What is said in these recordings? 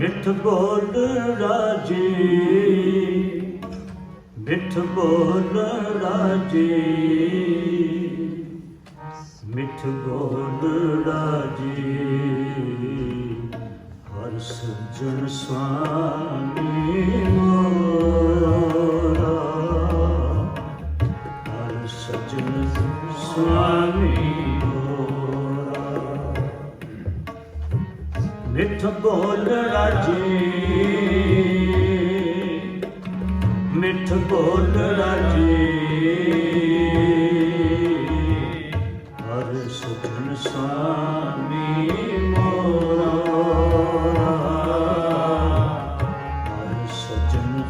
ਮਿੱਠ ਬੋਲ ਰਾਜੇ ਮਿੱਠ ਬੋਲ ਰਾਜੇ ਮਿੱਠ ਬੋਲ ਰਾਜੇ ਹਰ ਸੱਜਣ ਸੁਆਮੀ ਮੋਰਾ ਹਰ ਸੱਜਣ ਸੁਆਮੀ ਮਿੱਠ ਬੋਲ ਰਾਜੇ। ਹਰ ਸੁਖਨ ਸਾਮੀ ਮੋਰਾ। ਹਰ ਸਜਨ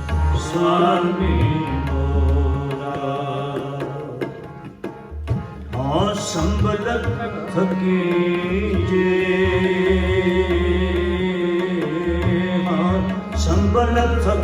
ਸਾਮੀ ਮੋਰਾ। ਹਾਂ ਸੰਬਲ ਥਕੀ ਜੇ। Hamilton.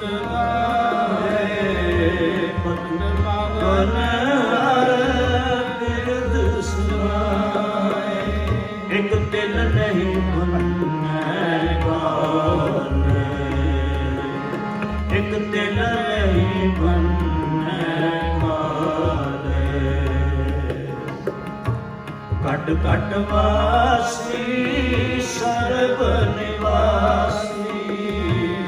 ਘਟ ਘਟ ਵਾਸੀ ਸਰਬ ਨਿਵਾਸੀ।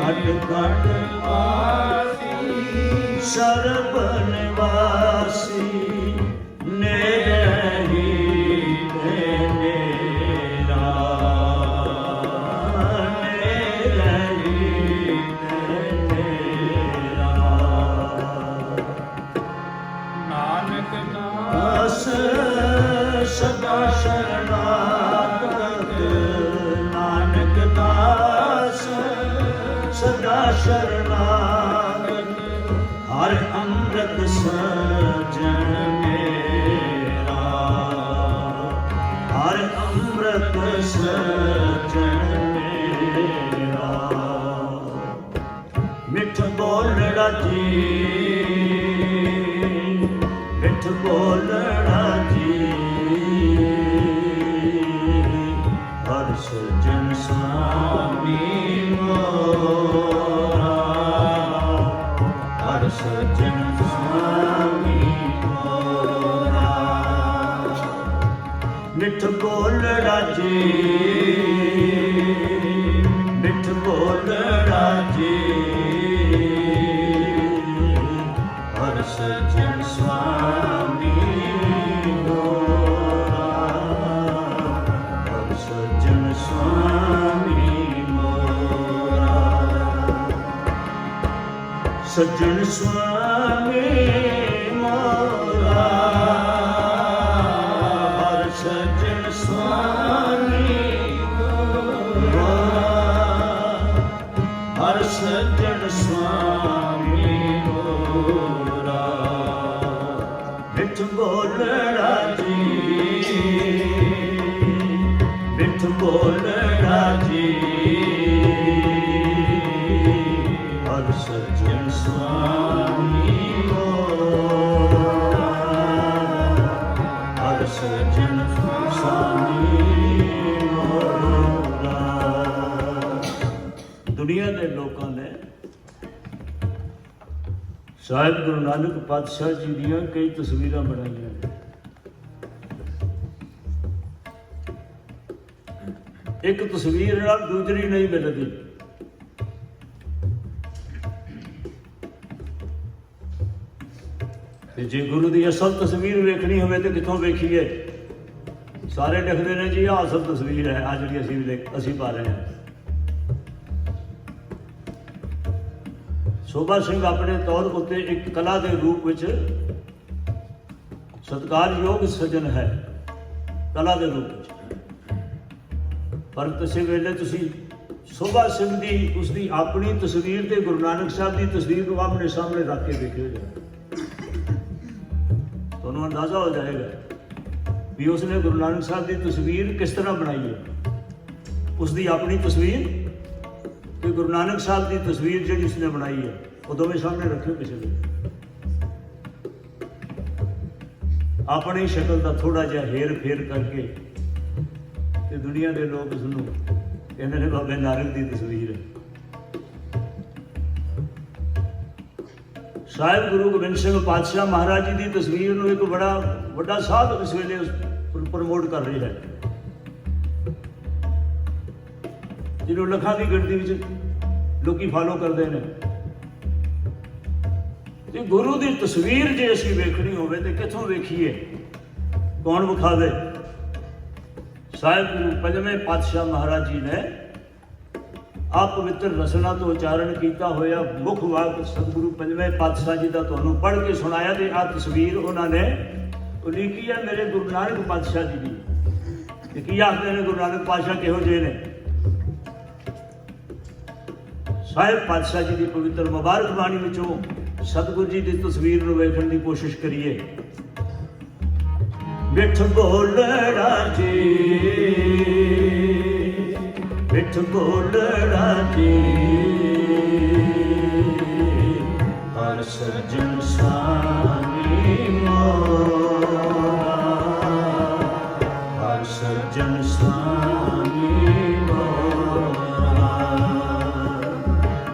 ਘਟ ਘਟ ਵਾਸੀ ਸਰਬ ਨਿਵਾਸੀ ਨੇਰਾ ਨਾਨਕ ਦਾਸ ਸਦਾ ਸ਼ਰਨਾਗਤ ਨਾਨਕ ਦਾਸ ਸਦਾ ਸ਼ਰਨਾਗਤ ਮਿੱਠ ਬੋਲਣਾ ਜੀ ਮਿੱਠ ਬੋਲਣਾ ਜੀ ਹਰ ਸਜਣ ਸਾਮੀ ਮੋਰਾ ਹਰ ਸਜਣ ਸਾਮੀ ਮੋਰਾ ਮਿੱਠ ਬੋਲ ਜੀ ਮਿੱਠ ਬੋਲੜਾ ਜੀ ਹਰ ਸਜਣ ਸੁਆਮੀ ਹਰ ਸਜਣ ਸੁਆਮੀ ਮੋਰਾ ਸਜਣ ਸੁਆਮੀ ਦੁਨੀਆ ਦੇ ਲੋਕਾਂ ਨੇ ਸਾਹਿਬ ਗੁਰੂ ਨਾਨਕ ਪਾਤਸ਼ਾਹ ਜੀ ਦੀਆਂ ਕਈ ਤਸਵੀਰਾਂ ਬਣਾਈਆਂ ਨੇ। ਇੱਕ ਤਸਵੀਰ ਨਾਲ ਦੂਸਰੀ ਨਹੀਂ ਮਿਲਦੀ। ਤੇ ਜੇ ਗੁਰੂ ਦੀ ਅਸਲ ਤਸਵੀਰ ਵੇਖਣੀ ਹੋਵੇ ਤੇ ਕਿੱਥੋਂ ਵੇਖੀਏ? ਸਾਰੇ ਲਿਖਦੇ ਨੇ ਜੀ, ਆਹ ਅਸਲ ਤਸਵੀਰ ਹੈ ਆ ਜਿਹੜੀ ਅਸੀਂ ਅਸੀਂ ਪਾ ਰਹੇ ਹਾਂ। ਸੋਭਾ ਸਿੰਘ ਆਪਣੇ ਤੌਰ ਉੱਤੇ ਇੱਕ ਕਲਾ ਦੇ ਰੂਪ ਵਿੱਚ ਸਤਿਕਾਰਯੋਗ ਸੱਜਣ ਹੈ, ਕਲਾ ਦੇ ਰੂਪ ਵਿੱਚ। ਪਰ ਕਿਸੇ ਵੇਲੇ ਤੁਸੀਂ ਸੋਭਾ ਸਿੰਘ ਦੀ ਉਸ ਦੀ ਆਪਣੀ ਤਸਵੀਰ ਤੇ ਗੁਰੂ ਨਾਨਕ ਸਾਹਿਬ ਦੀ ਤਸਵੀਰ ਨੂੰ ਆਪਣੇ ਸਾਹਮਣੇ ਰੱਖ ਕੇ ਦੇਖਿਓ ਜਰਾ। ਤੁਹਾਨੂੰ ਅੰਦਾਜ਼ਾ ਹੋ ਜਾਏਗਾ ਵੀ ਉਸਨੇ ਗੁਰੂ ਨਾਨਕ ਸਾਹਿਬ ਦੀ ਤਸਵੀਰ ਕਿਸ ਤਰ੍ਹਾਂ ਬਣਾਈ ਹੈ। ਉਸ ਦੀ ਆਪਣੀ ਤਸਵੀਰ ਤੇ ਗੁਰੂ ਨਾਨਕ ਸਾਹਿਬ ਦੀ ਤਸਵੀਰ ਜਿਹੜੀ ਉਸਨੇ ਬਣਾਈ ਹੈ, ਉਹ ਦੋਵੇਂ ਸਾਹਮਣੇ ਰੱਖਿਓ ਕਿਸੇ ਦੇ। ਆਪਣੀ ਸ਼ਕਲ ਦਾ ਥੋੜਾ ਜਿਹਾ ਹੇਰ ਫੇਰ ਕਰਕੇ ਤੇ ਦੁਨੀਆ ਦੇ ਲੋਕ ਉਸ ਨੂੰ ਕਹਿੰਦੇ ਨੇ ਬਾਬੇ ਨਾਨਕ ਦੀ ਤਸਵੀਰ। ਹੈ ਸਾਹਿਬ ਗੁਰੂ ਗੋਬਿੰਦ ਸਿੰਘ ਪਾਤਸ਼ਾਹ ਮਹਾਰਾਜ ਜੀ ਦੀ ਤਸਵੀਰ ਨੂੰ ਇੱਕ ਬੜਾ ਵੱਡਾ ਸਾਧ ਇਸ ਵੇਲੇ ਪ੍ਰਮੋਟ ਕਰ ਰਿਹਾ ਹੈ। ਜਿਹਨੂੰ ਲੱਖਾਂ ਦੀ ਗਿਣਤੀ ਵਿੱਚ ਲੋਕੀ ਫਾਲੋ ਕਰਦੇ ਨੇ। ਤੇ ਗੁਰੂ ਦੀ ਤਸਵੀਰ ਜੇ ਅਸੀਂ ਵੇਖਣੀ ਹੋਵੇ ਤੇ ਕਿੱਥੋਂ ਵੇਖੀਏ? ਕੌਣ ਵਿਖਾਵੇ? ਸਾਹਿਬ ਗੁਰੂ ਪੰਜਵੇਂ ਪਾਤਸ਼ਾਹ ਮਹਾਰਾਜ ਜੀ ਨੇ ਆਪ ਪਵਿੱਤਰ ਰਸਨਾ ਤੋਂ ਉਚਾਰਨ ਕੀਤਾ ਹੋਇਆ ਮੁੱਖ ਵਾਕ ਸਤਿਗੁਰੂ ਪੰਜਵੇਂ ਪਾਤਸ਼ਾਹ ਜੀ ਦਾ ਤੁਹਾਨੂੰ ਪੜ੍ਹ ਕੇ ਸੁਣਾਇਆ ਤੇ ਆ ਤਸਵੀਰ ਉਹਨਾਂ ਨੇ ਉਲੀਕੀ ਹੈ ਮੇਰੇ ਗੁਰੂ ਨਾਨਕ ਪਾਤਸ਼ਾਹ ਜੀ ਦੀ। ਕੀ ਆਖਦੇ ਨੇ ਗੁਰੂ ਨਾਨਕ ਪਾਤਸ਼ਾਹ ਕਿਹੋ ਜਿਹੇ ਨੇ? ਸਾਹਿਬ ਪਾਤਸ਼ਾਹ ਜੀ ਦੀ ਪਵਿੱਤਰ ਮੁਬਾਰਕ ਬਾਣੀ ਵਿੱਚੋਂ ਸਤਿਗੁਰੂ ਜੀ ਦੀ ਤਸਵੀਰ ਨੂੰ ਵੇਖਣ ਦੀ ਕੋਸ਼ਿਸ਼ ਕਰੀਏ। ਮਿੱਠ ਬੋਲੜਾ ਜੀ। ਮਿੱਠ ਬੋਲੜਾ ਜੀ ਹਰ ਸਜਣ ਸਾਨੀ ਮੋਰਾ ਹਰ ਸਜਣ ਸਾਮੀ ਮੋਰਾ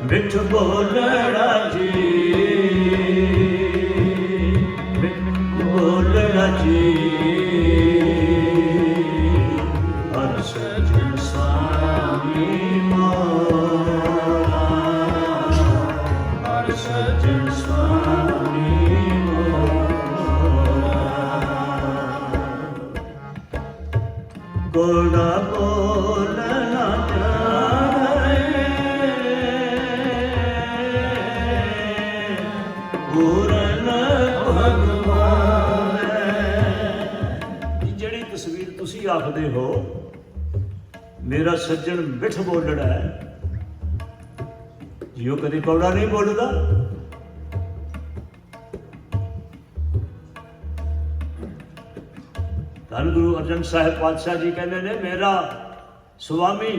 ਮਿੱਠ ਬੋਲਣਾ ਸੱਜਣ ਮਿੱਠ ਬੋਲੜਾ ਹੈ। ਜਿਉ ਕਦੇ ਕੌੜਾ ਨਹੀਂ ਬੋਲਦਾ। ਧੰਨ ਗੁਰੂ ਅਰਜਨ ਸਾਹਿਬ ਪਾਤਸ਼ਾਹ ਜੀ ਕਹਿੰਦੇ ਨੇ, ਮੇਰਾ ਸੁਆਮੀ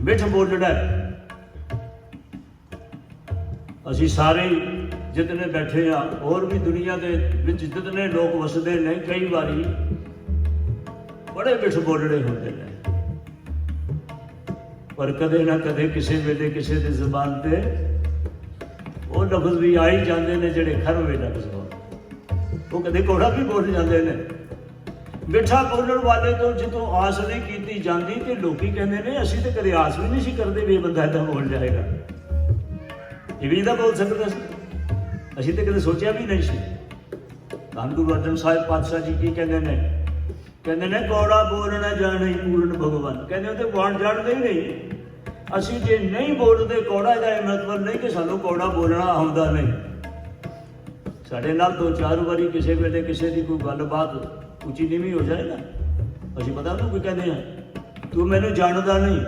ਮਿੱਠ ਬੋਲੜਾ ਹੈ। ਅਸੀਂ ਸਾਰੇ ਜਿਤਨੇ ਬੈਠੇ ਆ ਹੋਰ ਵੀ ਦੁਨੀਆ ਦੇ ਵਿੱਚ ਜਿਤਨੇ ਲੋਕ ਵਸਦੇ ਨੇ, ਕਈ ਵਾਰੀ ਬੜੇ ਮਿੱਠ ਬੋਲਣੇ ਹੁੰਦੇ ਨੇ। ਪਰ ਕਦੇ ਨਾ ਕਦੇ ਕਿਸੇ ਵੇਲੇ ਕਿਸੇ ਦੀ ਜ਼ੁਬਾਨ ਤੇ ਉਹ ਲਫ਼ਜ਼ ਵੀ ਆ ਹੀ ਜਾਂਦੇ ਨੇ ਜਿਹੜੇ ਖਰਵੇ ਲਫ਼ਜ਼ ਹੋਣ। ਉਹ ਕਦੇ ਕੋੜਾ ਵੀ ਬੋਲ ਜਾਂਦੇ ਨੇ। ਮਿੱਠਾ ਬੋਲਣ ਵਾਲੇ ਤੋਂ ਜਦੋਂ ਆਸ ਨਹੀਂ ਕੀਤੀ ਜਾਂਦੀ ਤੇ ਲੋਕੀ ਕਹਿੰਦੇ ਨੇ, ਅਸੀਂ ਤਾਂ ਕਦੇ ਆਸ ਵੀ ਨਹੀਂ ਸੀ ਕਰਦੇ ਵੀ ਇਹ ਬੰਦਾ ਏਦਾਂ ਬੋਲ ਜਾਏਗਾ। ਇਹ ਵੀ ਤਾਂ ਬੋਲ ਸਕਦਾ ਸੀ। ਅਸੀਂ ਤਾਂ ਕਦੇ ਸੋਚਿਆ ਵੀ ਨਹੀਂ ਸੀ। ਧੰਨ ਗੁਰੂ ਅਰਜਨ ਸਾਹਿਬ ਪਾਤਸ਼ਾਹ ਜੀ ਕੀ ਕਹਿੰਦੇ ਨੇ? ਕਹਿੰਦੇ ਨੇ ਕੋੜਾ ਬੋਲਣਾ ਜਾਣੇ ਪੂਰਨ ਭਗਵਾਨ। ਕਹਿੰਦੇ ਉਹ ਤੇ ਬਾਣ ਜਾਣਦੇ ਹੀ ਨਹੀਂ। ਅਸੀਂ ਜੇ ਨਹੀਂ ਬੋਲਦੇ, ਕੋੜਾ ਦਾ ਇਹ ਮਤਲਬ ਨਹੀਂ ਕਿ ਸਾਨੂੰ ਕੋੜਾ ਬੋਲਣਾ ਆਉਂਦਾ ਨਹੀਂ। ਸਾਡੇ ਨਾਲ ਦੋ ਚਾਰ ਵਾਰੀ ਕਿਸੇ ਵੇਲੇ ਕਿਸੇ ਦੀ ਕੋਈ ਗੱਲਬਾਤ ਉੱਚੀ ਨੀਵੀਂ ਹੋ ਜਾਏ ਨਾ, ਅਸੀਂ ਪਤਾ ਉਹਨੂੰ ਕੀ ਕਹਿੰਦੇ ਆ ਤੂੰ ਮੈਨੂੰ ਜਾਣਦਾ ਨਹੀਂ।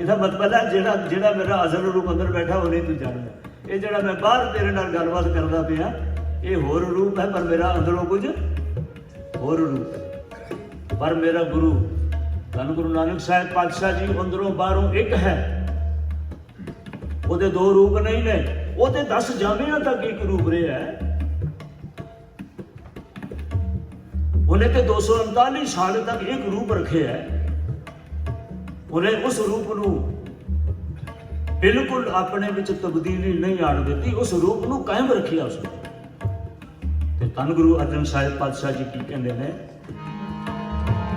ਇਹਦਾ ਮਤਲਬ ਹੈ ਜਿਹੜਾ ਜਿਹੜਾ ਮੇਰਾ ਅਸਲ ਰੂਪ ਅੰਦਰ ਬੈਠਾ ਉਹ ਨਹੀਂ ਤੂੰ ਜਾਣਦਾ। ਇਹ ਜਿਹੜਾ ਮੈਂ ਬਾਹਰ ਤੇਰੇ ਨਾਲ ਗੱਲਬਾਤ ਕਰਦਾ ਪਿਆ, ਇਹ ਹੋਰ ਰੂਪ ਹੈ, ਪਰ ਮੇਰਾ ਅੰਦਰੋਂ ਕੁਝ ਹੋਰ ਰੂਪ ਹੈ। ਪਰ ਮੇਰਾ ਗੁਰੂ, ਧੰਨ ਗੁਰੂ ਨਾਨਕ ਸਾਹਿਬ ਪਾਤਸ਼ਾਹ ਜੀ ਅੰਦਰੋਂ ਬਾਹਰੋਂ ਇੱਕ ਹੈ। ਉਹਦੇ ਦੋ ਰੂਪ ਨਹੀਂ ਨੇ। ਉਹਦੇ 10 ਜਾਮਿਆਂ ਤੱਕ ਇੱਕ ਰੂਪ ਰਿਹਾ ਹੈ। ਉਹਨੇ ਤੇ 239 ਸਾਲ ਤੱਕ ਇੱਕ ਰੂਪ ਰੱਖਿਆ ਹੈ। ਉਹਨੇ ਉਸ ਰੂਪ ਨੂੰ ਬਿਲਕੁਲ ਆਪਣੇ ਵਿੱਚ ਤਬਦੀਲੀ ਨਹੀਂ ਆਣ ਦਿੱਤੀ। ਉਸ ਰੂਪ ਨੂੰ ਕਾਇਮ ਰੱਖਿਆ ਉਸਨੇ। ਤੇ ਧੰਨ ਗੁਰੂ ਅਰਜਨ ਸਾਹਿਬ ਪਾਤਸ਼ਾਹ ਜੀ ਕੀ ਕਹਿੰਦੇ ਨੇ?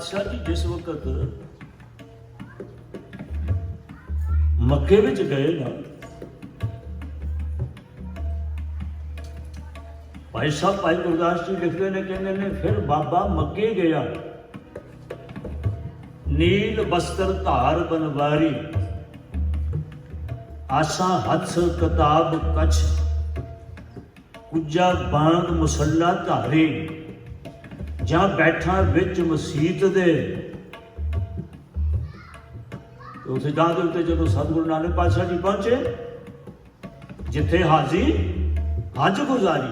ਪਾਤਸ਼ਾਹ ਜੀ, ਜਿਸ ਵਕਤ ਮੱਕੇ ਵਿੱਚ ਗਏ ਨਾ, ਭਾਈ ਸਾਹਿਬ, ਭਾਈ ਗੁਰਦਾਸ ਜੀ ਲਿਖਦੇ ਨੇ, ਕਹਿੰਦੇ ਨੇ, ਫਿਰ ਬਾਬਾ ਮੱਕੇ ਗਿਆ। ਨੀਲ ਬਸਤਰ ਧਾਰ ਬਨਵਾਰੀ, ਆਸਾ ਹੱਥ ਕਿਤਾਬ ਕਛ, ਕੁਜਾ ਬਾਂਗ ਮੁਸੱਲਾ ਧਾਰੀ। ਜਾਂ ਬੈਠਾ ਵਿੱਚ ਮਸਜਿਦ ਦੇ। ਤੇ ਉਸੇ ਜਗ੍ਹਾ ਦੇ ਉੱਤੇ ਜਦੋਂ ਸਤਿਗੁਰੂ ਨਾਨਕ ਪਾਤਸ਼ਾਹ ਜੀ ਪਹੁੰਚੇ, ਜਿੱਥੇ ਹਾਜ਼ੀ ਹੱਜ ਗੁਜ਼ਾਰੀ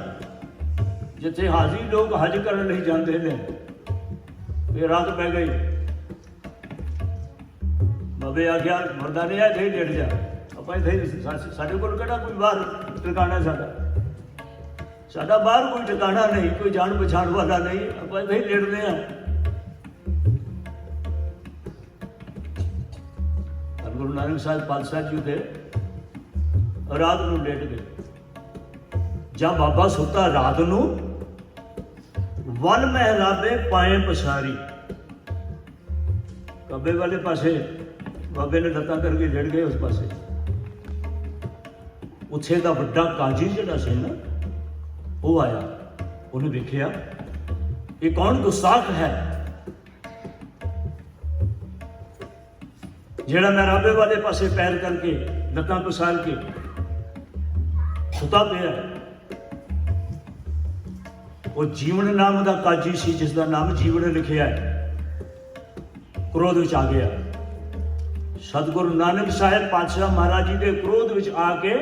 ਜਿੱਥੇ ਹਾਜ਼ੀ ਲੋਕ ਹਜ ਕਰਨ ਲਈ ਜਾਂਦੇ ਨੇ, ਫਿਰ ਰਾਤ ਪੈ ਗਈ। ਬਾਬੇ ਆ ਗਿਆ ਮਰਦਾ ਨਹੀਂ ਆ ਇੱਥੇ ਹੀ ਲੇਟ ਜਾ। ਆਪਾਂ ਇੱਥੇ ਹੀ ਸਾਡੇ ਕੋਲ ਕਿਹੜਾ ਕੋਈ ਬਾਹਰ ਟਿਕਾਣਾ ਸਾਡਾ? ਸਾਡਾ ਬਾਹਰ ਕੋਈ ਟਿਕਾਣਾ ਨਹੀਂ, ਕੋਈ ਜਾਣ ਪਛਾਣ ਵਾਲਾ ਨਹੀਂ, ਆਪਾਂ ਇੱਥੇ ਹੀ ਲੇਟਦੇ ਆ ਗੁਰੂ ਨਾਨਕ ਸਾਹਿਬ ਪਾਤਸ਼ਾਹ ਜੀ ਦੇ ਰਾਤ ਨੂੰ ਲੇਟ ਗਏ। ਜਾਂ ਬਾਬਾ ਸੁੱਤਾ ਰਾਤ ਨੂੰ ਵਨ ਮਹਿਰਾਬੇ ਪਾਏ ਪਸਾਰੀ। ਕੱਬੇ ਵਾਲੇ ਪਾਸੇ, ਬਾਬੇ ਨੇ ਲੱਤਾਂ ਕਰਕੇ ਲੜ ਗਏ ਉਸ ਪਾਸੇ। ਉੱਥੇ ਦਾ ਵੱਡਾ ਕਾਜੀ ਜਿਹੜਾ ਸੀ ਨਾ ਉਹ ਆਇਆ, ਉਹਨੇ ਵੇਖਿਆ ਇਹ ਕੌਣ ਗੁਸਤਾਖ ਹੈ? ਜਿਹੜਾ ਮੈਂ ਮਹਿਰਾਬੇ ਵਾਲੇ ਪਾਸੇ ਪੈਰ ਕਰਕੇ, ਲੱਤਾਂ ਪਸਾਰ ਕੇ ਸੁਤਾ ਪਿਆ ਉਹ ਜੀਵਨ ਨਾਮ ਦਾ ਕਾਜੀ ਸੀ, ਜਿਸ ਦਾ ਨਾਮ ਜੀਵਨ ਲਿਖਿਆ ਹੈ। ਕ੍ਰੋਧ ਵਿੱਚ ਆ ਗਿਆ। ਸਤਿਗੁਰੂ ਨਾਨਕ ਸਾਹਿਬ ਪਾਤਸ਼ਾਹ ਮਹਾਰਾਜ ਜੀ ਦੇ ਕ੍ਰੋਧ ਵਿੱਚ ਆ ਕੇ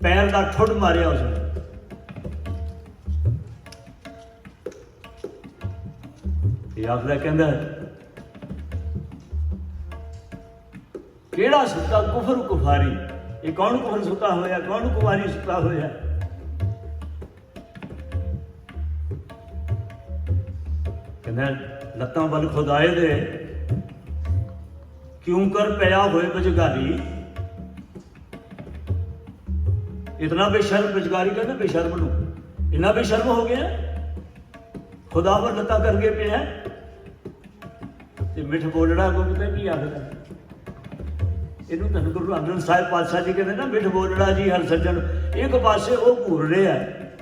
ਪੈਰ ਦਾ ਠੁੱਡ ਮਾਰਿਆ ਉਸਨੇ। ਇਹ ਕਹਿੰਦਾ ਕਿਹੜਾ ਸੁੱਤਾ? ਕੁਫਰ ਕੁਫਾਰੀ। ਇਹ ਕੌਣ ਕੁਫਰ ਸੁੱਤਾ ਹੋਇਆ? ਕੌਣ ਕੁਵਾਰੀ ਸੁੱਤਾ ਹੋਇਆ? ਕਹਿੰਦਾ, ਲੱਤਾਂ ਵੱਲ ਖੁਦਾਏ ਦੇ। ਕਿਉਂ ਕਰ ਪਿਆ ਹੋਏ ਬਜਗਾਰੀ? ਇਤਨਾ ਬੇਸ਼ਰਮ, ਬਜਗਾਰੀ ਕਹਿੰਦਾ ਬੇਸ਼ਰਮ ਨੂੰ। ਇੰਨਾ ਬੇਸ਼ਰਮ ਹੋ ਗਿਆ? ਖੁਦਾ ਵਰ ਲੱਤਾਂ ਕਰਕੇ ਪਿਆ ਤੇ ਮਿੱਠ ਬੋਲਣਾ ਗੁਰੂ ਤੇ ਕੀ ਆਖਦਾ ਇਹਨੂੰ ਧੰਨ ਗੁਰੂ ਅਰਜਨ ਸਾਹਿਬ ਪਾਤਸ਼ਾਹ ਜੀ ਕਹਿੰਦੇ ਨਾ, ਮਿੱਠ ਬੋਲਣਾ ਜੀ ਹਰ ਸੱਜਣ। ਇੱਕ ਪਾਸੇ ਉਹ ਘੂਰ ਰਿਹਾ ਹੈ।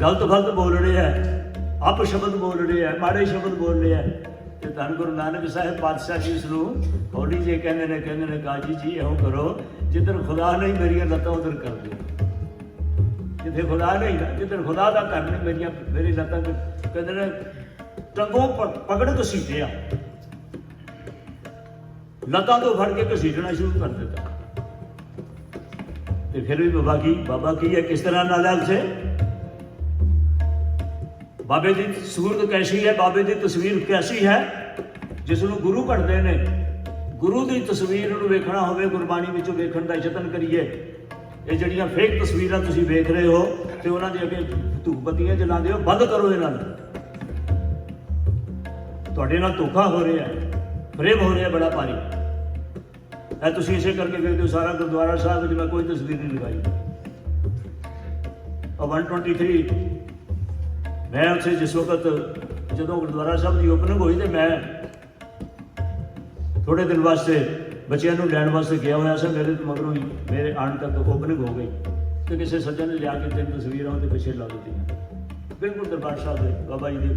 ਗਲਤ ਗਲਤ ਬੋਲ ਰਿਹਾ ਹੈ, ਅਪ ਸ਼ਬਦ ਬੋਲ ਰਿਹਾ ਹੈ, ਮਾੜੇ ਸ਼ਬਦ ਬੋਲ ਰਿਹਾ ਹੈ। ਤੇ ਧੰਨ ਗੁਰੂ ਨਾਨਕ ਸਾਹਿਬ ਪਾਤਸ਼ਾਹ ਜੀ ਇਸ ਨੂੰ ਥੋੜੀ ਜੇ ਕਹਿੰਦੇ ਨੇ ਕਹਿੰਦੇ ਨੇ ਕਾਜੀ ਜੀ, ਇਹੋ ਕਰੋ, ਜਿੱਧਰ ਖੁਦਾ ਨਹੀਂ ਮੇਰੀਆਂ ਲੱਤਾਂ, ਉਧਰ ਕਰ ਦਿਓ। ਜਿੱਥੇ ਖੁਦਾ ਨਹੀਂ, ਜਿੱਧਰ ਖੁਦਾ ਦਾ ਘਰ ਨਹੀਂ, ਮੇਰੀਆਂ, ਮੇਰੀ ਲੱਤਾਂ ਕਹਿੰਦੇ ਨੇ ਟੰਗੋਂ ਪਕੜ ਪਕੜ ਆ ਲੱਤਾਂ ਤੋਂ ਫੜ ਕੇ ਘਸੀਟਣਾ ਸ਼ੁਰੂ ਕਰ ਦਿੱਤਾ। ਤੇ ਫਿਰ ਵੀ ਬਾਬਾ ਕੀ ਬਾਬਾ ਕੀ ਹੈ, ਕਿਸ ਤਰ੍ਹਾਂ ਨਾਲਾਇਕ ਸੇ ਬਾਬੇ ਦੀ ਸੂਰਤ ਕੈਸੀ ਹੈ, ਬਾਬੇ ਦੀ ਤਸਵੀਰ ਕੈਸੀ ਹੈ? ਜਿਸ ਨੂੰ ਗੁਰੂ ਘੜਦੇ ਨੇ, ਗੁਰੂ ਦੀ ਤਸਵੀਰ ਨੂੰ ਵੇਖਣਾ ਹੋਵੇ, ਗੁਰਬਾਣੀ ਵਿੱਚੋਂ ਵੇਖਣ ਦਾ ਯਤਨ ਕਰੀਏ। ਇਹ ਜਿਹੜੀਆਂ ਫੇਕ ਤਸਵੀਰਾਂ ਤੁਸੀਂ ਵੇਖ ਰਹੇ ਹੋ, ਤੇ ਉਹਨਾਂ ਦੇ ਅੱਗੇ ਧੂਪ ਬੱਤੀਆਂ ਜਲਾਉਂਦੇ ਹੋ ਬੰਦ ਕਰੋ ਇਹਨਾਂ ਨੂੰ। ਤੁਹਾਡੇ ਨਾਲ ਧੋਖਾ ਹੋ ਰਿਹਾ ਹੈ ਫਰੇਬ ਹੋ ਰਿਹਾ ਬੜਾ ਭਾਰੀ। ਇਹ ਤੁਸੀਂ ਇਸੇ ਕਰਕੇ ਵੇਖਦੇ ਹੋ, ਸਾਰਾ ਗੁਰਦੁਆਰਾ ਸਾਹਿਬ ਵਿੱਚ ਮੈਂ ਕੋਈ ਤਸਵੀਰ ਨਹੀਂ ਲਗਾਈ ਔਰ 123 ਮੈਂ ਉੱਥੇ ਜਿਸ ਵਕਤ ਜਦੋਂ ਗੁਰਦੁਆਰਾ ਸਾਹਿਬ ਦੀ ਓਪਨਿੰਗ ਹੋਈ ਤੇ ਮੈਂ ਥੋੜੇ ਦਿਨ ਵਾਸਤੇ ਬੱਚਿਆਂ ਨੂੰ ਲੈਣ ਵਾਸਤੇ ਗਿਆ ਹੋਇਆ ਸੀ, ਮੇਰੇ ਮਗਰੋਂ ਹੀ ਮੇਰੇ ਆਉਣ ਤੱਕ ਓਪਨਿੰਗ ਹੋ ਗਈ। ਤੇ ਕਿਸੇ ਸੱਜਣ ਨੇ ਲਿਆ ਕੇ ਤਿੰਨ ਤਸਵੀਰਾਂ ਉਹਦੇ ਪਿੱਛੇ ਲਾ ਦਿੱਤੀਆਂ। ਬਿਲਕੁਲ ਦਰਬਾਰ ਸਾਹਿਬ ਦੇ ਬਾਬਾ ਜੀ ਦੇ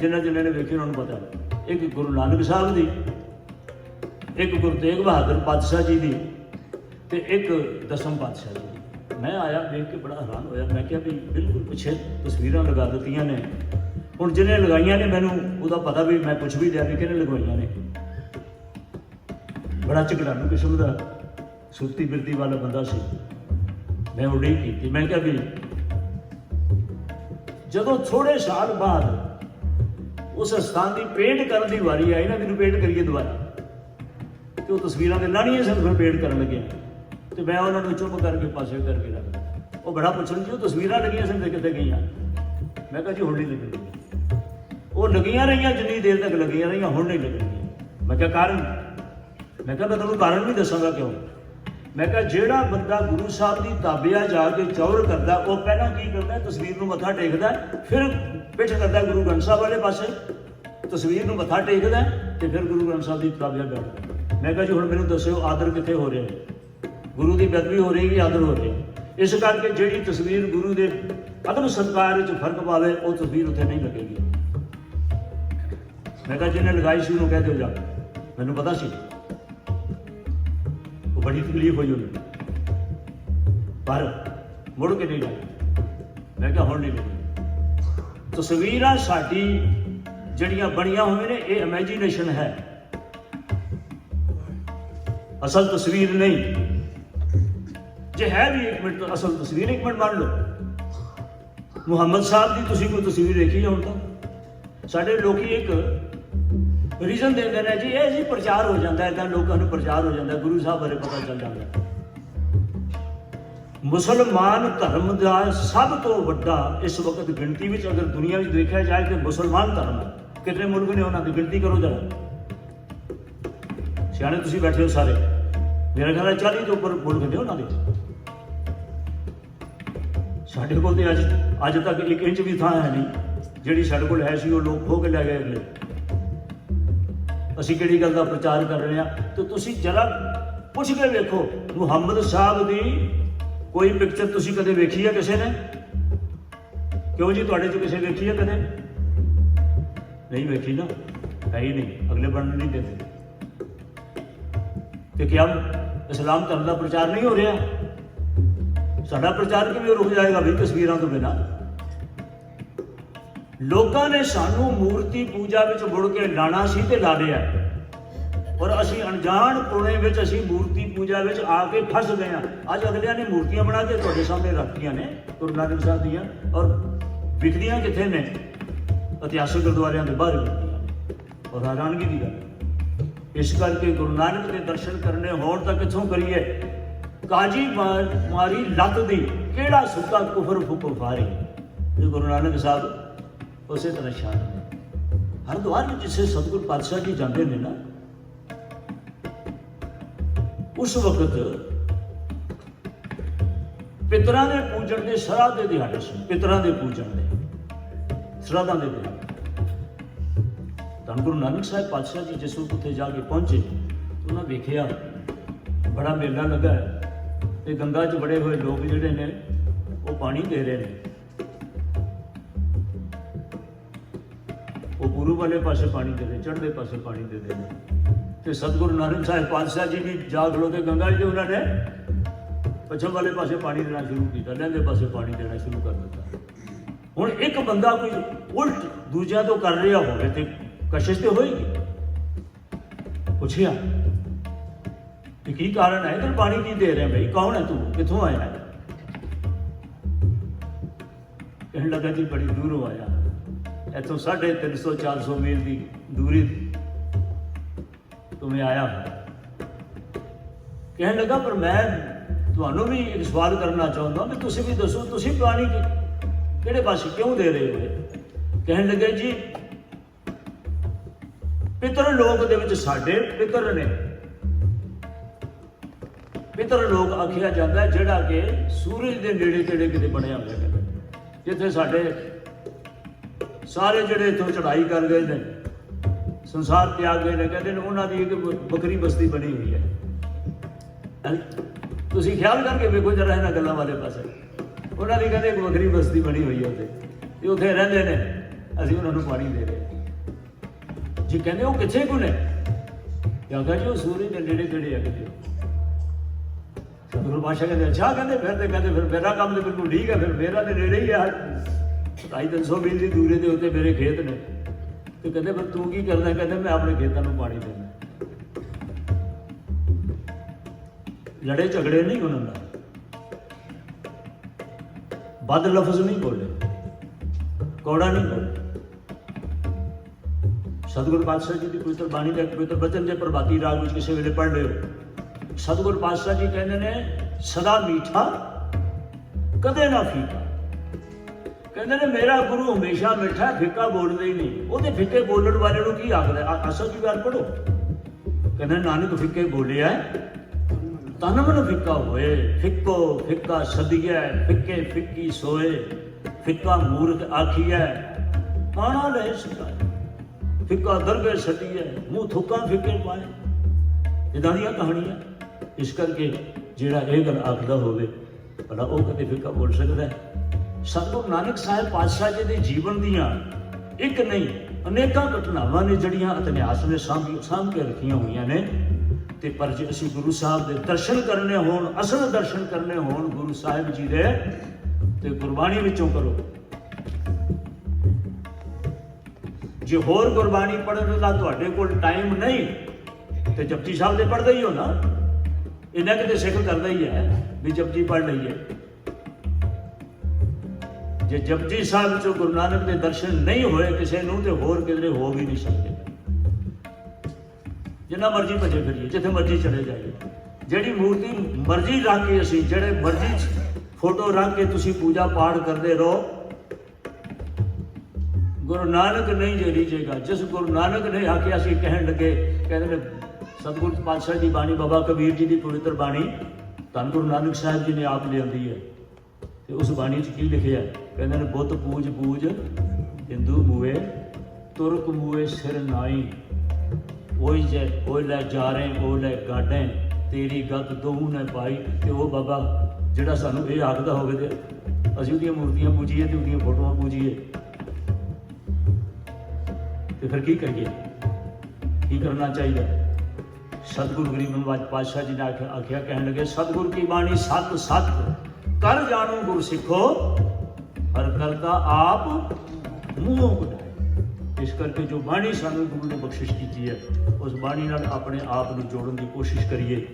ਜਿਨ੍ਹਾਂ ਜਿਨ੍ਹਾਂ ਨੇ ਵੇਖੀ ਉਹਨਾਂ ਨੂੰ ਪਤਾ। ਇੱਕ ਗੁਰੂ ਨਾਨਕ ਸਾਹਿਬ ਦੀ, ਇੱਕ ਗੁਰੂ ਤੇਗ ਬਹਾਦਰ ਪਾਤਸ਼ਾਹ ਜੀ ਦੀ ਤੇ ਇੱਕ ਦਸਮ ਪਾਤਸ਼ਾਹ ਜੀ ਦੀ। ਮੈਂ ਆਇਆ ਦੇਖ ਕੇ ਬੜਾ ਹੈਰਾਨ ਹੋਇਆ। ਮੈਂ ਕਿਹਾ ਵੀ ਬਿਲਕੁਲ ਪਿੱਛੇ ਤਸਵੀਰਾਂ ਲਗਾ ਦਿੱਤੀਆਂ ਨੇ। ਹੁਣ ਜਿਹਨੇ ਲਗਾਈਆਂ ਨੇ ਮੈਨੂੰ ਉਹਦਾ ਪਤਾ ਵੀ ਮੈਂ ਪੁੱਛ ਵੀ ਲਿਆ ਵੀ ਕਿਹਨੇ ਲਗਵਾਈਆਂ ਨੇ। ਬੜਾ ਝਗੜਾਲੂ ਕਿਸਮ ਦਾ। ਸੁਰਤੀ ਬਿਰਤੀ ਵਾਲਾ ਬੰਦਾ ਸੀ। ਮੈਂ ਉਡੀਕ ਕੀਤੀ। ਮੈਂ ਕਿਹਾ ਵੀ ਜਦੋਂ ਥੋੜੇ ਸਾਲ ਬਾਅਦ ਉਸ ਸਥਾਨ ਦੀ ਪੇਂਟ ਕਰਨ ਦੀ ਵਾਰੀ ਆਈ ਨਾ, ਮੈਨੂੰ ਪੇਂਟ ਕਰੀਏ ਦੁਬਾਰਾ। ਤੇ ਉਹ ਤਸਵੀਰਾਂ ਦੇ ਲਾਣੀਆਂ ਸਨ ਫਿਰ ਪੇਂਟ ਕਰਨ ਲੱਗਿਆ। ਤੇ ਮੈਂ ਉਹਨਾਂ ਨੂੰ ਚੁੱਪ ਕਰਕੇ ਪਾਸੇ ਕਰਕੇ ਰੱਖ ਉਹ ਬੜਾ ਪੁੱਛਣ ਜੀ ਉਹ ਤਸਵੀਰਾਂ ਲੱਗੀਆਂ ਸਨ ਤੇ ਕਿੱਥੇ ਗਈਆਂ? ਮੈਂ ਕਿਹਾ ਜੀ, ਹੁਣ ਨਹੀਂ ਲੱਗਣਗੀਆਂ ਉਹ ਲੱਗੀਆਂ ਰਹੀਆਂ, ਜਿੰਨੀ ਦੇਰ ਤੱਕ ਲੱਗੀਆਂ ਰਹੀਆਂ, ਹੁਣ ਨਹੀਂ ਲੱਗਣਗੀਆਂ ਮੈਂ ਕਿਹਾ, ਕਾਰਨ? ਮੈਂ ਕਿਹਾ, ਮੈਂ ਤੁਹਾਨੂੰ ਕਾਰਨ ਵੀ ਦੱਸਾਂਗਾ ਕਿਉਂ? ਮੈਂ ਕਿਹਾ, ਜਿਹੜਾ ਬੰਦਾ ਗੁਰੂ ਸਾਹਿਬ ਦੀ ਤਾਬਿਆ ਜਾ ਕੇ ਚੌਰ ਕਰਦਾ, ਉਹ ਪਹਿਲਾਂ ਕੀ ਕਰਦਾ ਤਸਵੀਰ ਨੂੰ ਮੱਥਾ ਟੇਕਦਾ ਫਿਰ ਪਿੱਠ ਕਰਦਾ ਗੁਰੂ ਗ੍ਰੰਥ ਸਾਹਿਬ ਵਾਲੇ ਪਾਸੇ। ਤਸਵੀਰ ਨੂੰ ਮੱਥਾ ਟੇਕਦਾ ਤੇ ਫਿਰ ਗੁਰੂ ਗ੍ਰੰਥ ਸਾਹਿਬ ਦੀ ਤਾਬਿਆ ਕਰਦਾ ਮੈਂ ਕਿਹਾ, ਜੀ, ਹੁਣ ਮੈਨੂੰ ਦੱਸਿਓ, ਆਦਰ ਕਿੱਥੇ ਹੋ ਰਿਹਾ ਹੈ? ਗੁਰੂ ਦੀ ਬੇਅਦਬੀ ਹੋ ਰਹੀ ਹੈ ਕਿ ਆਦਰ ਹੋ ਰਿਹਾ ਹੈ? ਇਸ ਕਰਕੇ ਜਿਹੜੀ ਤਸਵੀਰ ਗੁਰੂ ਦੇ ਅਦਬ ਸਤਕਾਰ ਵਿੱਚ ਫ਼ਰਕ ਪਾਵੇ, ਉਹ ਤਸਵੀਰ ਉੱਥੇ ਨਹੀਂ ਲੱਗੇਗੀ। ਮੈਂ ਕਿਹਾ, ਜਿਹਨੇ ਲਗਾਈ ਸੀ, ਉਹਨੂੰ ਕਹਿ ਦਿਓ ਜਾ ਮੈਨੂੰ ਪਤਾ ਸੀ। ਬੜੀ ਤਕਲੀਫ ਹੋਈ ਉਹਨੂੰ। ਪਰ ਮੁੜ ਕੇ ਨਹੀਂ ਲਾਈ ਮੈਂ ਕਿਹਾ ਹੁਣ ਨਹੀਂ ਲਈ ਤਸਵੀਰਾਂ ਸਾਡੀ ਜਿਹੜੀਆਂ ਬਣੀਆਂ ਹੋਈਆਂ ਨੇ, ਇਹ ਇਮੇਜਿਨੇਸ਼ਨ ਹੈ। ਅਸਲ ਤਸਵੀਰ ਨਹੀਂ। ਜੇ ਹੈ ਵੀ ਇੱਕ ਮਿੰਟ ਅਸਲ ਤਸਵੀਰ ਇੱਕ ਮਿੰਟ ਮੰਨ ਲਓ। ਮੁਹੰਮਦ ਸਾਹਿਬ ਦੀ ਤੁਸੀਂ ਕੋਈ ਤਸਵੀਰ ਦੇਖੀ ਹੈ ਹੁਣ ਤੱਕ ਸਾਡੇ ਲੋਕੀ ਇੱਕ ਰੀਜ਼ਨ ਦਿੰਦੇ ਨੇ ਜੀ, ਇਹ ਜੀ ਪ੍ਰਚਾਰ ਹੋ ਜਾਂਦਾ ਹੈ ਲੋਕਾਂ ਨੂੰ ਪ੍ਰਚਾਰ ਹੋ ਜਾਂਦਾ ਗੁਰੂ ਸਾਹਿਬ ਬਾਰੇ ਪਤਾ ਚੱਲ ਜਾਂਦਾ ਮੁਸਲਮਾਨ ਧਰਮ ਦਾ ਸਭ ਤੋਂ ਵੱਡਾ ਇਸ ਵਕਤ ਗਿਣਤੀ ਵਿੱਚ ਅਗਰ ਦੁਨੀਆ ਵਿੱਚ ਦੇਖਿਆ ਜਾਏ ਤੇ ਮੁਸਲਮਾਨ ਧਰਮ ਹੈ ਕਿੰਨੇ ਮੁਲਕ ਨੇ ਉਹਨਾਂ ਦੀ ਗਿਣਤੀ ਕਰੋ ਜਰਾ। ਸਿਆਣੇ ਤੁਸੀਂ ਬੈਠੇ ਹੋ ਸਾਰੇ। ਮੇਰਾ ਖਿਆਲ ਹੈ 40 ਤੋਂ ਉੱਪਰ ਮੁਲਕ ਨੇ ਉਹਨਾਂ ਦੇ। ਸਾਡੇ ਕੋਲ ਤੇ ਅੱਜ ਅੱਜ ਤੱਕ ਇੱਕ ਇੰਚ ਵੀ ਥਾਂ ਹੈ ਨਹੀਂ। ਜਿਹੜੀ ਸਾਡੇ ਕੋਲ ਹੈ ਸੀ, ਉਹ ਲੋਕ ਖੋ ਕੇ ਲੈ ਗਏ ਅਗਲੇ। ਅਸੀਂ ਕਿਹੜੀ ਗੱਲ ਦਾ ਪ੍ਰਚਾਰ ਕਰ ਰਹੇ ਹਾਂ? ਤੇ ਤੁਸੀਂ ਜਰਾ ਪੁੱਛ ਕੇ ਵੇਖੋ, ਮੁਹੰਮਦ ਸਾਹਿਬ ਦੀ ਕੋਈ ਪਿਕਚਰ ਤੁਸੀਂ ਕਦੇ ਵੇਖੀ ਹੈ ਕਿਸੇ ਨੇ? ਕਿਉਂ ਜੀ ਤੁਹਾਡੇ ਚ ਕਿਸੇ ਵੇਖੀ ਹੈ ਕਦੇ? ਨਹੀਂ ਵੇਖੀ ਨਾ, ਹੈ ਹੀ ਨਹੀਂ, ਅਗਲੇ ਬਣਨ ਨਹੀਂ ਦਿੰਦੇ। ਤੇ ਕਿਆ ਇਸਲਾਮ ਧਰਮ ਦਾ ਪ੍ਰਚਾਰ ਨਹੀਂ ਹੋ ਰਿਹਾ? ਸਾਡਾ ਪ੍ਰਚਾਰ ਕਿਵੇਂ ਰੁਕ ਜਾਏਗਾ ਵੀ ਤਸਵੀਰਾਂ ਤੋਂ ਬਿਨਾਂ? ਲੋਕਾਂ ਨੇ ਸਾਨੂੰ ਮੂਰਤੀ ਪੂਜਾ ਵਿੱਚ ਮੁੜ ਕੇ ਲਾਣਾ ਸੀ ਤੇ ਲਾ ਲਿਆ। ਔਰ ਅਸੀਂ ਅਣਜਾਣ ਪੁਣੇ ਵਿੱਚ ਅਸੀਂ ਮੂਰਤੀ ਪੂਜਾ ਵਿੱਚ ਆ ਕੇ ਫਸ ਗਏ ਹਾਂ। ਅੱਜ ਅਗਲਿਆਂ ਨੇ ਮੂਰਤੀਆਂ ਬਣਾ ਕੇ ਤੁਹਾਡੇ ਸਾਹਮਣੇ ਰੱਖੀਆਂ ਨੇ, ਗੁਰੂ ਨਾਨਕ ਸਾਹਿਬ ਦੀਆਂ, ਔਰ ਵਿਕਦੀਆਂ ਕਿੱਥੇ ਨੇ? ਇਤਿਹਾਸਕ ਗੁਰਦੁਆਰਿਆਂ ਦੇ ਬਾਹਰ ਵਿਕਦੀਆਂ ਔਰ ਹੈਰਾਨਗੀ ਦੀ ਗੱਲ। ਇਸ ਕਰਕੇ ਗੁਰੂ ਨਾਨਕ ਦੇ ਦਰਸ਼ਨ ਕਰਨੇ ਹੋਣ ਤਾਂ ਕਿੱਥੋਂ ਕਰੀਏ? ਕਾਜੀ ਮਾਰ- ਮਾਰੀ ਲੱਤ ਦੀ, ਕਿਹੜਾ ਸੁੱਕਾ ਕੁਫਰ ਫੁਕ ਫਾਰੀ? ਇਹ ਗੁਰੂ ਨਾਨਕ ਸਾਹਿਬ ਉਸੇ ਤਰ੍ਹਾਂ ਸ਼ਾਨ ਨੇ। ਹਰਿਦੁਆਰ ਵਿੱਚ ਜਿਸੇ ਸਤਿਗੁਰ ਪਾਤਸ਼ਾਹ ਜੀ ਜਾਂਦੇ ਨੇ ਨਾ, ਉਸ ਵਕਤ ਪਿਤਰਾਂ ਦੇ ਪੂਜਣ ਦੇ ਸਰਾਧ ਦੇ ਦਿਹਾੜੇ ਸੀ। ਪਿਤਰਾਂ ਦੇ ਪੂਜਣ ਦੇ, ਸਰਾਧਾਂ ਦੇ ਦਿਹਾੜੇ। ਧੰਨ ਗੁਰੂ ਨਾਨਕ ਸਾਹਿਬ ਪਾਤਸ਼ਾਹ ਜੀ ਜਿਸ ਵਕਤ ਉੱਥੇ ਜਾ ਕੇ ਪਹੁੰਚੇ, ਉਹਨਾਂ ਵੇਖਿਆ, ਬੜਾ ਮੇਲਾ ਲੱਗਾ ਹੈ ਤੇ ਗੰਗਾ 'ਚ ਬੜੇ ਹੋਏ ਲੋਕ ਜਿਹੜੇ ਨੇ, ਉਹ ਪਾਣੀ ਦੇ ਰਹੇ ਨੇ। ਉਹ ਪੂਰਬ ਵਾਲੇ ਪਾਸੇ ਪਾਣੀ ਦੇ ਦੇ, ਚੜ੍ਹਦੇ ਪਾਸੇ ਪਾਣੀ ਦੇ ਦੇ। ਤੇ ਸਤਿਗੁਰੂ ਨਾਨਕ ਸਾਹਿਬ ਪਾਤਸ਼ਾਹ ਜੀ ਵੀ ਜਾ ਖਲੋ ਕੇ ਗੰਗਾ ਜੀ ਉਹਨਾਂ ਨੇ ਪੱਛਮ ਵਾਲੇ ਪਾਸੇ ਪਾਣੀ ਦੇਣਾ ਸ਼ੁਰੂ ਕੀਤਾ, ਲਹਿੰਦੇ ਪਾਸੇ ਪਾਣੀ ਦੇਣਾ ਸ਼ੁਰੂ ਕਰ ਦਿੱਤਾ। ਹੁਣ ਇੱਕ ਬੰਦਾ ਕੋਈ ਉਲਟ ਦੂਜਿਆਂ ਤੋਂ ਕਰ ਰਿਹਾ ਹੋਵੇ ਤੇ ਕਸ਼ਿਸ਼ ਤੇ ਹੋਏਗੀ? ਪੁੱਛਿਆ। ਕਿ ਕੀ ਕਾਰਨ ਹੈ? ਤੂੰ ਪਾਣੀ ਕੀ ਦੇ ਰਿਹਾ ਬਈ? ਕੌਣ ਹੈ ਤੂੰ? ਕਿੱਥੋਂ ਆਇਆ ਕਹਿਣ ਲੱਗਾ ਜੀ ਬੜੀ ਦੂਰੋਂ ਆਇਆ। ਇੱਥੋਂ 350 400 ਮੀਲ ਦੀ ਦੂਰੀ ਤੋਂ ਮੈਂ ਆਇਆ ਕਹਿਣ ਲੱਗਾ, ਪਰ ਮੈਂ ਤੁਹਾਨੂੰ ਵੀ ਇੱਕ ਸਵਾਲ ਕਰਨਾ ਚਾਹੁੰਦਾ ਵੀ ਤੁਸੀਂ ਵੀ ਦੱਸੋ, ਤੁਸੀਂ ਪਾਣੀ ਕਿਹੜੇ ਪਾਸੇ ਕਿਉਂ ਦੇ ਰਹੇ ਹੋ ਕਹਿਣ ਲੱਗੇ, ਜੀ, ਪਿਤਰ ਲੋਕ ਦੇ ਵਿੱਚ ਸਾਡੇ ਪਿਤਰ ਨੇ। ਪਿਤਰ ਲੋਕ ਆਖਿਆ ਜਾਂਦਾ ਜਿਹੜਾ ਕਿ ਸੂਰਜ ਦੇ ਨੇੜੇ ਤੇੜੇ ਕਿਤੇ ਬਣਿਆ ਹੋਇਆ ਹੈ। ਜਿੱਥੇ ਸਾਡੇ ਸਾਰੇ ਜਿਹੜੇ ਇਥੋਂ ਚੜ੍ਹਾਈ ਕਰ ਗਏ ਨੇ, ਸੰਸਾਰ ਤਿਆਗ ਗਏ ਨੇ, ਕਹਿੰਦੇ ਨੇ ਉਹਨਾਂ ਦੀ ਇੱਕ ਬੱਕਰੀ ਬਸਤੀ ਬਣੀ ਹੋਈ ਹੈ। ਤੁਸੀਂ ਖਿਆਲ ਕਰਕੇ ਵੇਖੋ ਜਰਾ ਇਹਨਾਂ ਗੱਲਾਂ ਵਾਲੇ ਪਾਸੇ। ਉਹਨਾਂ ਦੀ ਕਹਿੰਦੇ ਇੱਕ ਵੱਖਰੀ ਬਸਤੀ ਬਣੀ ਹੋਈ ਹੈ ਉੱਥੇ। ਤੇ ਉੱਥੇ ਰਹਿੰਦੇ ਨੇ। ਅਸੀਂ ਉਹਨਾਂ ਨੂੰ ਪਾਣੀ ਦੇ ਰਹੇ ਜੀ ਕਹਿੰਦੇ ਉਹ ਕਿੱਥੇ ਕੁ ਨੇ ਕਹਿੰਦਾ ਜੀ, ਉਹ ਸੂਰਜ ਦੇ ਨੇੜੇ ਤੇੜੇ ਆ ਕਿਤੇ। ਸਤਿਗੁਰੂ ਪਾਸ਼ਾ ਕਹਿੰਦੇ, ਅੱਛਾ, ਕਹਿੰਦੇ ਫਿਰ ਤੇ ਕਹਿੰਦੇ ਫਿਰ ਮੇਰਾ ਕੰਮ ਤੇ ਬਿਲਕੁਲ ਠੀਕ ਹੈ, ਫਿਰ ਮੇਰਾ ਤੇ ਨੇੜੇ ਹੀ ਆ ਢਾਈ ਤਿੰਨ ਸੌ ਮੀਲ ਦੀ ਦੂਰੀ ਦੇ ਉੱਤੇ ਮੇਰੇ ਖੇਤ ਨੇ। ਤੇ ਕਹਿੰਦੇ, ਫਿਰ ਤੂੰ ਕੀ ਕਰਦਾ ਕਹਿੰਦੇ, ਮੈਂ ਆਪਣੇ ਖੇਤਾਂ ਨੂੰ ਪਾਣੀ ਦਿੰਦਾ ਲੜੇ ਝਗੜੇ ਨਹੀਂ ਉਹਨਾਂ ਦਾ। ਬਦ ਲਫ਼ਜ਼ ਨਹੀਂ ਬੋਲੇ। ਕੋੜਾ ਨਹੀਂ ਬੋਲੇ। ਸਤਿਗੁਰੂ ਪਾਤਸ਼ਾਹ ਜੀ ਦੀ ਪਵਿੱਤਰ ਬਾਣੀ ਦਾ ਪਵਿੱਤਰ ਬਚਨ ਜੇ ਪ੍ਰਭਾਤੀ ਰਾਗ ਵਿੱਚ ਕਿਸੇ ਵੇਲੇ ਪੜ੍ਹ ਲਿਓ। ਸਤਿਗੁਰੂ ਪਾਤਸ਼ਾਹ ਜੀ ਕਹਿੰਦੇ ਨੇ, ਸਦਾ ਮੀਠਾ, ਕਦੇ ਨਾ ਫੀਕਾ। ਕਹਿੰਦੇ ਨੇ, ਮੇਰਾ ਗੁਰੂ ਹਮੇਸ਼ਾ ਮਿੱਠਾ ਫਿੱਕਾ ਬੋਲਦਾ ਹੀ ਨਹੀਂ। ਉਹਦੇ ਫਿੱਕੇ ਬੋਲਣ ਵਾਲੇ ਨੂੰ ਕੀ ਆਖਦਾ? ਹੈ? ਅਸਲ ਦੀ ਗੱਲ ਪੜੋ ਕਹਿੰਦੇ, ਨਾਨਕ ਫਿੱਕੇ ਬੋਲਿਆ ਤਨ ਮਨ ਫਿੱਕਾ ਹੋਏ, ਫਿੱਕੋ ਫਿੱਕਾ ਸਦੀਐ, ਫਿੱਕੇ ਫਿੱਕੀ ਸੋਏ, ਫਿੱਕਾ ਮੂਰਖ ਆਖੀਐ ਆਣਾ ਲੈ ਸਕਾ ਫਿੱਕਾ ਦਰਗੇ ਸਟੀਐ ਮੂੰਹ ਥੁੱਕਾਂ ਫਿੱਕੇ ਪਾਏ। ਇਦਾਂ ਦੀਆਂ ਕਹਾਣੀਆਂ। ਇਸ ਕਰਕੇ ਜਿਹੜਾ ਇਹ ਗੱਲ ਆਖਦਾ ਹੋਵੇ, ਭਲਾ ਉਹ ਕਦੇ ਫਿੱਕਾ ਬੋਲ ਸਕਦਾ ਹੈ? ਸਤਿਗੁਰੂ ਨਾਨਕ ਸਾਹਿਬ ਪਾਤਸ਼ਾਹ ਜੀ ਦੇ ਜੀਵਨ ਦੀਆਂ ਇੱਕ ਨਹੀਂ, ਅਨੇਕਾਂ ਘਟਨਾਵਾਂ ਨੇ ਜਿਹੜੀਆਂ ਇਤਿਹਾਸ ਨੇ ਸਾਂਭ ਸਾਂਭ ਕੇ ਰੱਖੀਆਂ ਹੋਈਆਂ ਨੇ। ਤੇ ਪਰ ਜੇ ਅਸੀਂ ਗੁਰੂ ਸਾਹਿਬ ਦੇ ਦਰਸ਼ਨ ਕਰਨੇ ਹੋਣ, ਅਸਲ ਦਰਸ਼ਨ ਕਰਨੇ ਹੋਣ ਗੁਰੂ ਸਾਹਿਬ ਜੀ ਦੇ, ਤੇ ਗੁਰਬਾਣੀ ਵਿੱਚੋਂ ਕਰੋ। ਜੇ ਹੋਰ ਗੁਰਬਾਣੀ ਪੜ੍ਹਨ ਦਾ ਤੁਹਾਡੇ ਕੋਲ ਟਾਈਮ ਨਹੀਂ, ਤੇ ਜਪਜੀ ਸਾਹਿਬ ਦੇ ਪੜ੍ਹਦੇ ਹੀ ਹੋ ਨਾ। ਇਹਨਾਂ ਕਿਤੇ ਸਿੱਖ ਕਰਦਾ ਹੀ ਹੈ, ਵੀ ਜਪਜੀ ਪੜ੍ਹ ਲਈਏ। ਜੇ ਜਪਜੀ ਸਾਹਿਬ ਚੋਂ ਗੁਰੂ ਨਾਨਕ ਦੇ ਦਰਸ਼ਨ ਨਹੀਂ ਹੋਏ ਕਿਸੇ ਨੂੰ, ਤੇ ਹੋਰ ਕਿਧਰੇ ਹੋ ਵੀ ਨਹੀਂ ਸਕਦੇ। ਜਿੰਨਾ ਮਰਜ਼ੀ ਭਜੇ ਫਿਰੀਏ, ਜਿੱਥੇ ਮਰਜ਼ੀ ਚਲੇ ਜਾਈਏ। ਜਿਹੜੀ ਮੂਰਤੀ ਮਰਜ਼ੀ ਰੱਖ ਕੇ ਅਸੀਂ, ਜਿਹੜੇ ਮਰਜ਼ੀ ਫੋਟੋ ਰੱਖ ਕੇ ਤੁਸੀਂ ਪੂਜਾ ਪਾਠ ਕਰਦੇ ਰਹੋ, ਗੁਰੂ ਨਾਨਕ ਨਹੀਂ ਜੇ ਰੀਜੇਗਾ ਜਿਸ ਗੁਰੂ ਨਾਨਕ ਨੇ ਆਖਿਆ ਸੀ ਕਹਿਣ ਲੱਗੇ, ਕਹਿੰਦੇ ਨੇ, ਸਤਿਗੁਰੂ ਪਾਤਸ਼ਾਹ ਦੀ ਬਾਣੀ, ਬਾਬਾ ਕਬੀਰ ਜੀ ਦੀ ਪਵਿੱਤਰ ਬਾਣੀ, ਧੰਨ ਗੁਰੂ ਨਾਨਕ ਸਾਹਿਬ ਜੀ ਨੇ ਆਪ ਲਿਆਂਦੀ ਹੈ। ਤੇ ਉਸ ਬਾਣੀ 'ਚ ਕੀ ਲਿਖਿਆ ਕਹਿੰਦੇ ਨੇ, ਬੁੱਤ ਪੂਜ ਪੂਜ ਹਿੰਦੂ ਮੂਏ ਤੁਰਕ ਮੂਏ ਸਿਰ ਨਾਈ ਉਹੀ ਜੇ ਉਹ ਲੈ ਜਾ ਰਹੇ ਉਹ ਲੈ ਗਾਡੇ ਤੇਰੀ ਗੱਤ ਦੋਹੂ ਨੇ ਪਾਈ। ਤੇ ਉਹ ਬਾਬਾ, ਜਿਹੜਾ ਸਾਨੂੰ ਇਹ ਆਖਦਾ ਹੋਵੇ ਤੇ ਅਸੀਂ ਉਹਦੀਆਂ ਮੂਰਤੀਆਂ ਪੂਜੀਏ ਤੇ ਉਹਦੀਆਂ ਫੋਟੋਆਂ ਪੂਜੀਏ। ਤੇ ਫਿਰ ਕੀ ਕਰੀਏ? ਕੀ ਕਰਨਾ ਚਾਹੀਦਾ? ਸਤਿਗੁਰੂ ਗਰੀਬ ਨਵਾਜ ਪਾਤਸ਼ਾਹ ਜੀ ਨੇ ਆਖਿਆ ਆਖਿਆ, ਕਹਿਣ ਲੱਗੇ, ਸਤਿਗੁਰ ਕੀ ਬਾਣੀ? ਸਤ ਸਤ। ਕਰ ਜਾਣੋ ਗੁਰ ਸਿੱਖੋ, ਹਰ ਕਰਤਾ ਆਪ ਮੂੰਹੋਂ ਕਢਾਏ। ਇਸ ਕਰਕੇ ਜੋ ਬਾਣੀ ਸਾਨੂੰ ਗੁਰੂ ਨੇ ਬਖਸ਼ਿਸ਼ ਕੀਤੀ ਹੈ, ਉਸ ਬਾਣੀ ਨਾਲ ਆਪਣੇ ਆਪ ਨੂੰ ਜੋੜਨ ਦੀ ਕੋਸ਼ਿਸ਼ ਕਰੀਏ,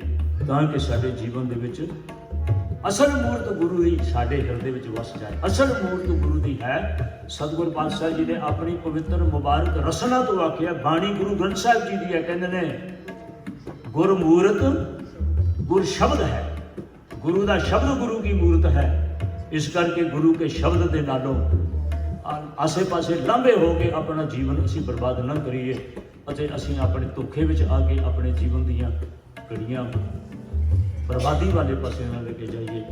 ਤਾਂ ਕਿ ਸਾਡੇ ਜੀਵਨ ਦੇ ਵਿੱਚ ਅਸਲ ਮੂਰਤ ਗੁਰੂ ਹੀ ਸਾਡੇ ਹਿਰਦੇ ਵਿੱਚ ਵਸ ਜਾਏ। ਅਸਲ ਮੂਰਤ ਗੁਰੂ ਦੀ ਹੈ, ਸਤਿਗੁਰ ਪਾਤਸ਼ਾਹ ਜੀ ਨੇ ਆਪਣੀ ਪਵਿੱਤਰ ਮੁਬਾਰਕ ਰਸਨਾ ਤੋਂ ਆਖਿਆ, ਬਾਣੀ ਗੁਰੂ ਗ੍ਰੰਥ ਸਾਹਿਬ ਜੀ ਦੀ ਹੈ, ਕਹਿੰਦੇ ਨੇ, ਗੁਰਮੂਰਤ ਗੁਰ ਸ਼ਬਦ ਹੈ। ਗੁਰੂ ਦਾ ਸ਼ਬਦ ਗੁਰੂ ਕੀ ਮੂਰਤ ਹੈ? ਇਸ ਕਰਕੇ ਗੁਰੂ ਕੇ ਸ਼ਬਦ ਦੇ ਨਾਲੋਂ ਆਸੇ-ਪਾਸੇ ਲਾਂਭੇ ਹੋ ਕੇ ਆਪਣਾ ਜੀਵਨ ਅਸੀਂ ਬਰਬਾਦ ਨਾ ਕਰੀਏ ਅਤੇ ਅਸੀਂ ਆਪਣੇ ਧੋਖੇ ਵਿੱਚ ਆ ਕੇ ਆਪਣੇ ਜੀਵਨ ਦੀਆਂ ਘੜੀਆਂ ਬਰਬਾਦੀ ਵਾਲੇ ਪਾਸੇ ਨਾ ਲੈ ਕੇ ਜਾਈਏ।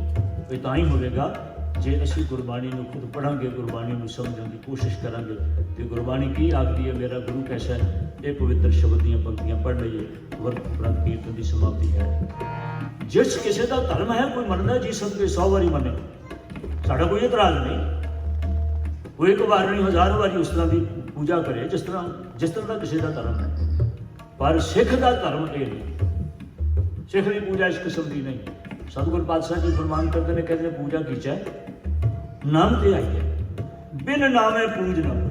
ਇਹ ਤਾਂ ਹੀ ਹੋਵੇਗਾ, ਜੇ ਅਸੀਂ ਗੁਰਬਾਣੀ ਨੂੰ ਖੁਦ ਪੜਾਂਗੇ ਗੁਰਬਾਣੀ ਨੂੰ ਸਮਝਣ ਦੀ ਕੋਸ਼ਿਸ਼ ਕਰਾਂਗੇ, ਤੇ ਗੁਰਬਾਣੀ ਕੀ ਆਖਦੀ ਹੈ, ਮੇਰਾ ਗੁਰੂ ਕੈਸਾ ਹੈ? ਇਹ ਪਵਿੱਤਰ ਸ਼ਬਦ ਦੀਆਂ ਪੰਕਤੀਆਂ ਪੜ੍ਹ ਲਈਏ। ਵਰਤ ਉਪਰੰਤ ਕੀਰਤਨ ਦੀ ਸਮਾਪਤੀ ਹੈ। ਜਿਸ ਕਿਸੇ ਦਾ ਧਰਮ ਹੈ, ਕੋਈ ਮੰਨਦਾ ਜੀ ਸਭ ਕੇ 100 ਵਾਰੀ ਮੰਨੇ ਸਾਡਾ ਕੋਈ ਇਤਰਾਜ਼ ਨਹੀਂ। ਉਹ ਇੱਕ ਵਾਰ ਨਹੀਂ, ਹਜ਼ਾਰ ਵਾਰੀ ਉਸ ਤਰ੍ਹਾਂ ਦੀ ਪੂਜਾ ਕਰੇ, ਜਿਸ ਤਰ੍ਹਾਂ ਜਿਸ ਤਰ੍ਹਾਂ ਦਾ ਕਿਸੇ ਦਾ ਧਰਮ ਹੈ। ਪਰ ਸਿੱਖ ਦਾ ਧਰਮ ਇਹ ਨਹੀਂ। ਸਿੱਖ ਦੀ ਪੂਜਾ ਇਸ ਕਿਸਮ ਦੀ ਨਹੀਂ। ਸਤਿਗੁਰ ਪਾਤਸ਼ਾਹ ਜੀ ਫਰਮਾਨ ਕਰਦੇ ਨੇ, ਕਹਿੰਦੇ ਪੂਜਾ ਕੀ ਨਾਮ ਤੇ ਆਈ ਹੈ। ਬਿਨ ਨਾਮੇ ਪੂਜਨਾ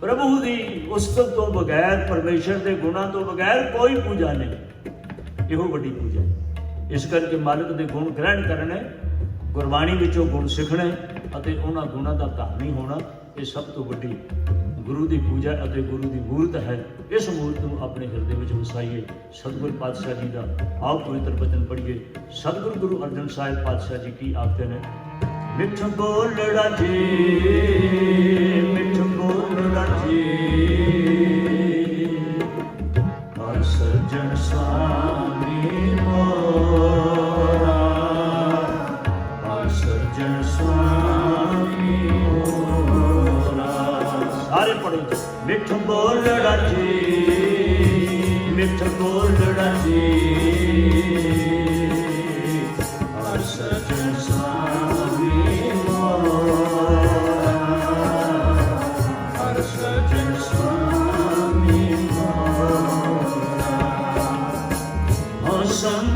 ਪ੍ਰਭੂ ਦੀ ਉਸਤਤ ਤੋਂ ਬਗੈਰ, ਪਰਮੇਸ਼ਰ ਦੇ ਗੁਣਾਂ ਤੋਂ ਬਗੈਰ ਕੋਈ ਪੂਜਾ ਨਹੀਂ। ਇਹੋ ਵੱਡੀ ਪੂਜਾ ਹੈ। ਇਸ ਕਰਕੇ ਮਾਲਕ ਦੇ ਗੁਣ ਗ੍ਰਹਿਣ ਕਰਨੇ, ਗੁਰਬਾਣੀ ਵਿੱਚੋਂ ਗੁਣ ਸਿੱਖਣੇ ਅਤੇ ਉਹਨਾਂ ਗੁਣਾਂ ਦਾ ਧਾਰਨੀ ਹੋਣਾ, ਇਹ ਸਭ ਤੋਂ ਵੱਡੀ ਗੁਰੂ ਦੀ ਪੂਜਾ ਅਤੇ ਗੁਰੂ ਦੀ ਮੂਰਤ ਹੈ। ਇਸ ਮੂਰਤ ਨੂੰ ਆਪਣੇ ਹਿਰਦੇ ਵਿੱਚ ਵਸਾਈਏ। ਸਤਿਗੁਰ ਪਾਤਸ਼ਾਹ ਜੀ ਦਾ ਆਓ ਪਵਿੱਤਰ ਬਚਨ ਪੜ੍ਹੀਏ। ਸਤਿਗੁਰ ਗੁਰੂ ਅਰਜਨ ਸਾਹਿਬ ਪਾਤਸ਼ਾਹ ਜੀ ਕੀ ਆਖਦੇ ਨੇ? ਮਿੱਠ ਬੋਲੜਾ ਜੀ ਮਿੱਠ ਬੋਲੜਾ ਜੀ ਹਰ ਸੱਜਣ ਸਾਮੀ ਮਿੱਠ ਬੋਲੜਾ ਜੀ। ਮਿੱਠ ਬੋਲੜਾ ਜੀ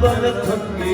അമ്പലഭക്തി